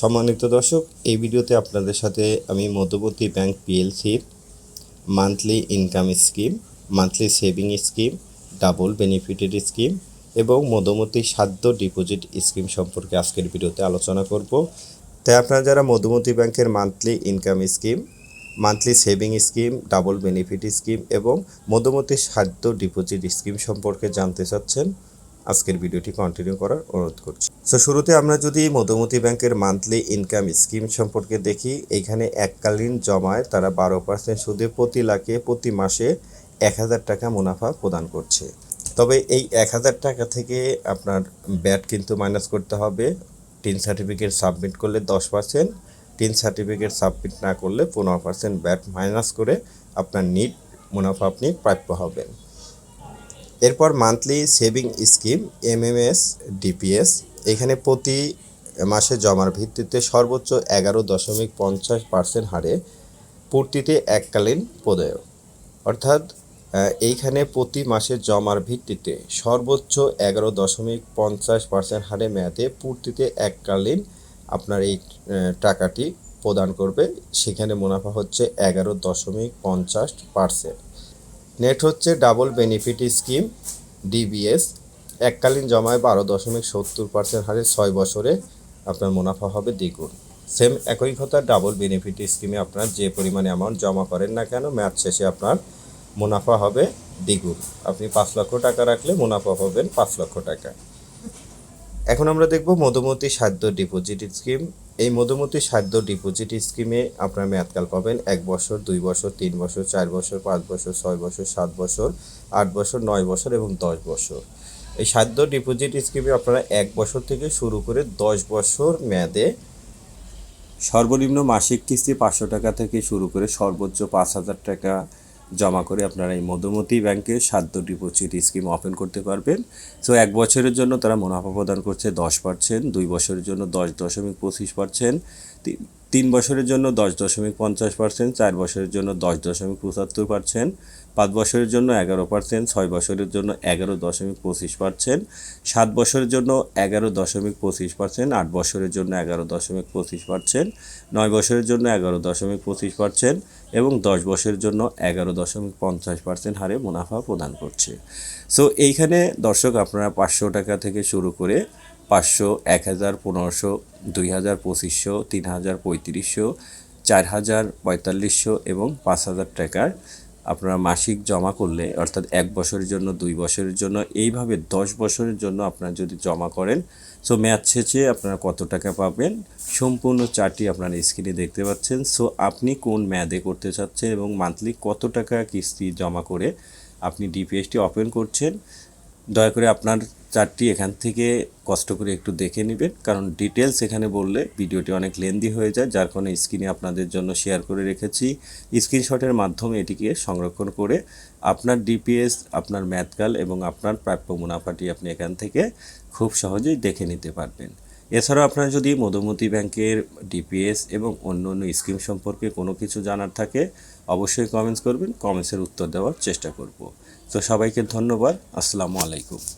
সম্মানিত দর্শক, এই ভিডিওতে আপনাদের সাথে আমি মধ্যবর্তী bank পিএলসির monthly income scheme, monthly saving scheme, double benefited scheme এবং মধুমতি সাধ্য ডিপোজিট স্কিম সম্পর্কে আজকের ভিডিওতে আলোচনা করব। তাই আপনারা যারা মধুমতি ব্যাংকের monthly income scheme, monthly saving scheme, double benefit scheme এবং মধুমতি সাধ্য ডিপোজিট স্কিম সম্পর্কে জানতে চাচ্ছেন আজকের ভিডিওটি কন্টিনিউ করার অনুরোধ করছি। সো শুরুতে আমরা যদি মধুমতি ব্যাংকের মান্থলি ইনকাম স্কিম সম্পর্কে দেখি, এখানে এককালীন জমায় তারা বারো পার্সেন্ট সুদে প্রতি লাখে, প্রতি মাসে এক হাজার টাকা মুনাফা প্রদান করছে। তবে এই এক হাজার টাকা থেকে আপনার ব্যাট কিন্তু মাইনাস করতে হবে। টিন সার্টিফিকেট সাবমিট করলে দশ পার্সেন্ট টিন সার্টিফিকেট সাবমিট না করলে পনেরো পার্সেন্ট ব্যাট মাইনাস করে আপনার নিট মুনাফা আপনি প্রাপ্য হবেন। এরপর monthly saving scheme MMS DPS এখানে প্রতি মাসে জমার ভিত্তিতে সর্বোচ্চ এগারো দশমিক পঞ্চাশ পার্সেন্ট হারে পূর্তিতে এককালীন প্রদেয়। অর্থাৎ এইখানে প্রতি মাসে জমার ভিত্তিতে সর্বোচ্চ এগারো দশমিক পঞ্চাশ পার্সেন্ট হারে মেয়াদে পূর্তিতে এককালীন আপনার এই টাকাটি প্রদান করবে। সেখানে মুনাফা হচ্ছে এগারো দশমিক পঞ্চাশ পার্সেন্ট নেট হচ্ছে ডাবল বেনিফিট স্কিম, ডিবিএস, এককালীন জমায় বারো দশমিক সত্তর পার্সেন্ট হারে ছয় বছরে আপনার মুনাফা হবে দ্বিগুণ। সেম একই কথা, ডাবল বেনিফিট স্কিমে আপনার যে পরিমাণে অ্যামাউন্ট জমা করেন না কেন, ম্যাচ শেষে আপনার মুনাফা হবে দ্বিগুণ। আপনি পাঁচ লক্ষ টাকা রাখলে মুনাফা পাবেন পাঁচ লক্ষ টাকা। এখন আমরা দেখব মধুমতি সাধ্য ডিপোজিট স্কিম এই মধুমতি সাধ্য ডিপোজিট স্কিমে আপনার মেয়াদকাল পাবেন এক বছর, দুই বছর, তিন বছর, চার বছর, পাঁচ বছর, ছয় বছর, সাত বছর, আট বছর, নয় বছর এবং দশ বছর। এই সাধ্য ডিপোজিট স্কিমে আপনারা এক বছর থেকে শুরু করে দশ বছর মেয়াদে সর্বনিম্ন মাসিক কিস্তি পাঁচশো টাকা থেকে শুরু করে সর্বোচ্চ পাঁচ হাজার টাকা জমা করে আপনারা এই মধুমতি ব্যাংকে সাধ্য ডিপোজিট স্কিম ওপেন করতে পারবেন। সো এক বছরের জন্য তারা মুনাফা প্রদান করছে দশ পার্সেন্ট দুই বছরের জন্য দশ দশমিক পঁচিশ পার্সেন্ট তিন বছরের জন্য দশ দশমিক পঞ্চাশ পার্সেন্ট, চার বছরের জন্য দশ দশমিক পঁচাত্তর পার্সেন্ট, পাঁচ বছরের জন্য এগারো পার্সেন্ট, ছয় বছরের জন্য এগারো দশমিক পঁচিশ পার্সেন্ট, সাত বছরের জন্য এগারো দশমিক পঁচিশ পার্সেন্ট, আট বছরের জন্য এগারো দশমিক পঁচিশ পার্সেন্ট, নয় বছরের জন্য এগারো দশমিক পঁচিশ পার্সেন্ট এবং দশ বছরের জন্য এগারো দশমিক পঞ্চাশ পার্সেন্ট হারে মুনাফা প্রদান করছে। সো এইখানে দর্শক আপনারা পাঁচশো টাকা থেকে শুরু করে পাঁচশো, এক হাজার পনেরোশো, দুই হাজার পঁচিশশো, তিন হাজার পঁয়ত্রিশশো, চার হাজার পঁয়তাল্লিশশো এবং পাঁচ হাজার টাকার আপনারা মাসিক জমা করলে, অর্থাৎ এক বছরের জন্য, দুই বছরের জন্য, এইভাবে দশ বছরের জন্য আপনারা যদি জমা করেন সো ম্যাচ শেষে আপনারা কত টাকা পাবেন? সম্পূর্ণ চারটি আপনারা স্ক্রিনে দেখতে পাচ্ছেন সো আপনি কোন ম্যাদে করতে চাচ্ছেন এবং মান্থলি কত টাকা কিস্তি জমা করে আপনি ডিপিএসটি ওপেন করছেন? দয়া করে আপনার চারটি এখান থেকে কষ্ট করে একটু দেখে নেবেন। কারণ ডিটেলস এখানে বললে ভিডিওটি অনেক লেন্দি হয়ে যায়, যার কারণে স্ক্রিনে আপনাদের জন্য শেয়ার করে রেখেছি। স্ক্রিনশটের মাধ্যমে এটিকে সংরক্ষণ করে আপনার ডিপিএস আপনার ম্যাথকাল এবং আপনার প্রাপ্য মুনাফাটি আপনি এখান থেকে খুব সহজেই দেখে নিতে পারবেন। এছাড়াও আপনারা যদি মধুমতি ব্যাংকের ডিপিএস এবং অন্য অন্য স্কিম সম্পর্কে কোনো কিছু জানার থাকে, অবশ্যই কমেন্টস করবেন কমেন্টসের উত্তর দেওয়ার চেষ্টা করব। তো সবাইকে ধন্যবাদ, আসসালামু আলাইকুম।